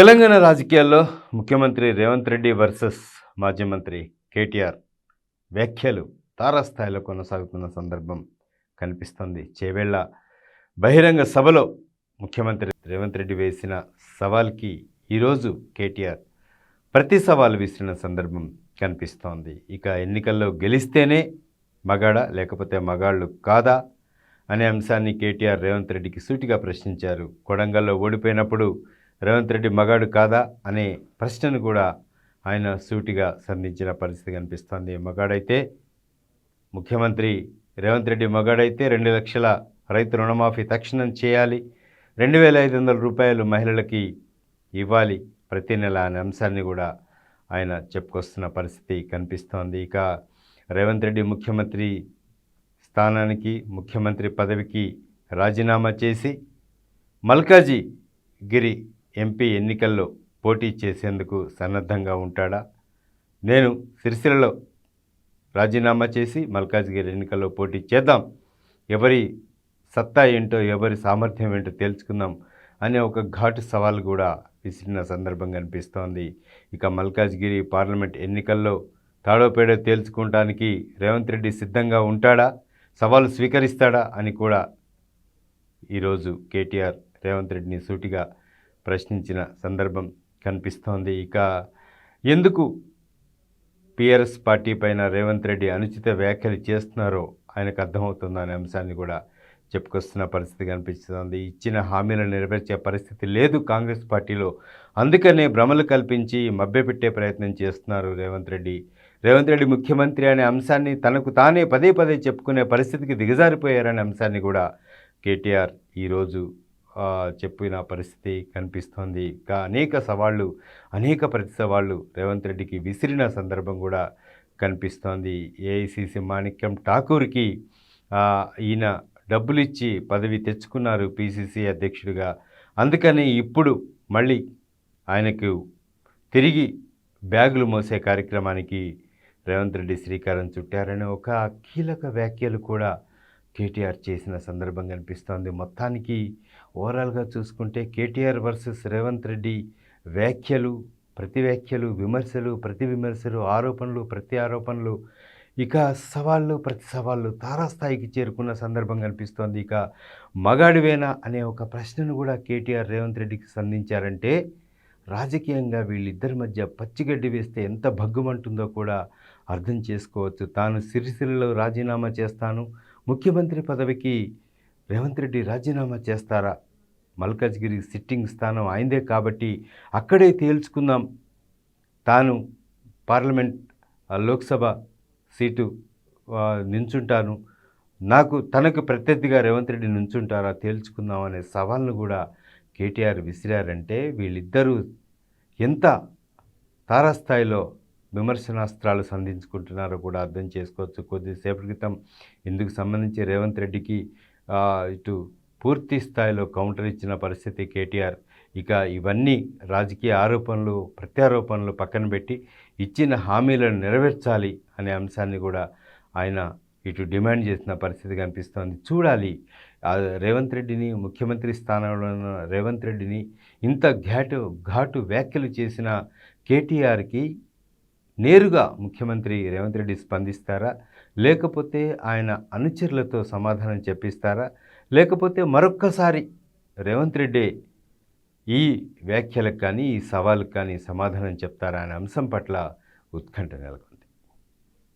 తెలంగాణ రాజకీయాల్లో ముఖ్యమంత్రి రేవంత్ రెడ్డి వర్సెస్ మాజీ మంత్రి కేటీఆర్ వ్యాఖ్యలు తారాస్థాయిలో కొనసాగుతున్న సందర్భం కనిపిస్తుంది. చేవేళ్ళ బహిరంగ సభలో ముఖ్యమంత్రి రేవంత్ రెడ్డి వేసిన సవాల్కి ఈరోజు కేటీఆర్ ప్రతి సవాల్ విసిరిన సందర్భం కనిపిస్తోంది. ఇక ఎన్నికల్లో గెలిస్తేనే మగాడ లేకపోతే మగాళ్ళు కాదా అనే అంశాన్ని కేటీఆర్ రేవంత్ రెడ్డికి సూటిగా ప్రశ్నించారు. కొడంగల్లో ఓడిపోయినప్పుడు రేవంత్ రెడ్డి మగాడు కాదా అనే ప్రశ్నను కూడా ఆయన సూటిగా సంధించిన పరిస్థితి కనిపిస్తోంది. మగాడైతే ముఖ్యమంత్రి రేవంత్ రెడ్డి మగాడైతే రెండు లక్షల రైతు రుణమాఫీ తక్షణం చేయాలి. రెండు వేల ఐదు వందల రూపాయలు మహిళలకి ఇవ్వాలి ప్రతి నెల అనే అంశాన్ని కూడా ఆయన చెప్పుకొస్తున్న పరిస్థితి కనిపిస్తోంది. ఇక రేవంత్ రెడ్డి ముఖ్యమంత్రి స్థానానికి ముఖ్యమంత్రి పదవికి రాజీనామా చేసి మల్కాజీ గిరి ఎంపీ ఎన్నికల్లో పోటీ చేసేందుకు సన్నద్ధంగా ఉంటాడా? నేను సిరిసిల్లలో రాజీనామా చేసి మల్కాజ్గిరి ఎన్నికల్లో పోటీ చేద్దాం. ఎవరి సత్తా ఏంటో ఎవరి సామర్థ్యం ఏంటో తేల్చుకుందాం అనే ఒక ఘాటు సవాల్ కూడా విసిరిన సందర్భం కనిపిస్తోంది ఇక మల్కాజ్గిరి పార్లమెంట్ ఎన్నికల్లో తాడోపేడో తేల్చుకోవటానికి రేవంత్ రెడ్డి సిద్ధంగా ఉంటాడా? సవాలు స్వీకరిస్తాడా? అని కూడా ఈరోజు కేటీఆర్ రేవంత్ రెడ్డిని సూటిగా ప్రశ్నించిన సందర్భం కనిపిస్తోంది. ఇక ఎందుకు పిఆర్ఎస్ పార్టీ పైన రేవంత్ రెడ్డి అనుచిత వ్యాఖ్యలు చేస్తున్నారో ఆయనకు అర్థమవుతుందనే అనే అంశాన్ని కూడా చెప్పుకొస్తున్న పరిస్థితి కనిపిస్తుంది. ఇచ్చిన హామీలను నెరవేర్చే పరిస్థితి లేదు కాంగ్రెస్ పార్టీలో. అందుకనే భ్రమలు కల్పించి మభ్యపెట్టే ప్రయత్నం చేస్తున్నారు రేవంత్ రెడ్డి. రేవంత్ రెడ్డి ముఖ్యమంత్రి అనే అంశాన్ని తనకు తానే పదే పదే చెప్పుకునే పరిస్థితికి దిగజారిపోయారనే అంశాన్ని కూడా కేటీఆర్ ఈరోజు చెప్పిన పరిస్థితి కనిపిస్తోంది. ఇంకా అనేక సవాళ్ళు అనేక ప్రతి సవాళ్ళు రేవంత్ రెడ్డికి విసిరిన సందర్భం కూడా కనిపిస్తోంది. ఏఐసిసి మాణిక్యం ఠాకూర్కి ఈయన డబ్బులు ఇచ్చి పదవి తెచ్చుకున్నారు పిసిసి అధ్యక్షుడిగా. అందుకని ఇప్పుడు మళ్ళీ ఆయనకు తిరిగి బ్యాగులు మోసే కార్యక్రమానికి రేవంత్ రెడ్డి శ్రీకారం చుట్టారనే ఒక కీలక వ్యాఖ్యలు కూడా కేటీఆర్ చేసిన సందర్భం కనిపిస్తోంది. మొత్తానికి ఓవరాల్గా చూసుకుంటే కేటీఆర్ వర్సెస్ రేవంత్ రెడ్డి వ్యాఖ్యలు ప్రతి వ్యాఖ్యలు విమర్శలు ప్రతి విమర్శలు ఆరోపణలు ప్రతి ఆరోపణలు ఇక సవాళ్ళు ప్రతి సవాళ్ళు తారాస్థాయికి చేరుకున్న సందర్భం కనిపిస్తోంది. ఇక మగాడివేనా అనే ఒక ప్రశ్నను కూడా కేటీఆర్ రేవంత్ రెడ్డికి సంధించారంటే రాజకీయంగా వీళ్ళిద్దరి మధ్య పచ్చిగడ్డి వేస్తే ఎంత భగ్గుమంటుందో కూడా అర్థం చేసుకోవచ్చు. తాను సిరిసిల్లలో రాజీనామా చేస్తాను ముఖ్యమంత్రి పదవికి రేవంత్ రెడ్డి రాజీనామా చేస్తారా? మల్కాజ్గిరి సిట్టింగ్ స్థానం అయిందే కాబట్టి అక్కడే తేల్చుకుందాం. తాను పార్లమెంట్ లోక్సభ సీటు నించుంటాను. నాకు తనకు ప్రత్యర్థిగా రేవంత్ రెడ్డి నుంచుంటారా? తేల్చుకుందాం అనే సవాల్ను కూడా కేటీఆర్ విసిరారంటే వీళ్ళిద్దరూ ఎంత తారాస్థాయిలో విమర్శనాస్త్రాలు సంధించుకుంటున్నారో కూడా అర్థం చేసుకోవచ్చు. కొద్దిసేపటి క్రితం ఇందుకు సంబంధించి రేవంత్ రెడ్డికి ఇటు పూర్తి స్థాయిలో కౌంటర్ ఇచ్చిన పరిస్థితి కేటీఆర్ ఇక ఇవన్నీ రాజకీయ ఆరోపణలు ప్రత్యారోపణలు పక్కన పెట్టి ఇచ్చిన హామీలను నెరవేర్చాలి అనే అంశాన్ని కూడా ఆయన ఇటు డిమాండ్ చేసిన పరిస్థితి కనిపిస్తోంది. చూడాలి రేవంత్ రెడ్డిని ముఖ్యమంత్రి స్థానంలో ఉన్న రేవంత్ రెడ్డిని ఇంత ఘాటు ఘాటు వ్యాఖ్యలు చేసిన కేటీఆర్కి నేరుగా ముఖ్యమంత్రి రేవంత్ రెడ్డి స్పందిస్తారా? లేకపోతే ఆయన అనుచరులతో సమాధానం చెప్పిస్తారా? లేకపోతే మరొక్కసారి రేవంత్ రెడ్డి ఈ వ్యాఖ్యలకు కానీ ఈ సవాళ్ళకు కానీ సమాధానం చెప్తారా అనే అంశం పట్ల ఉత్కంఠ నెలకొంది.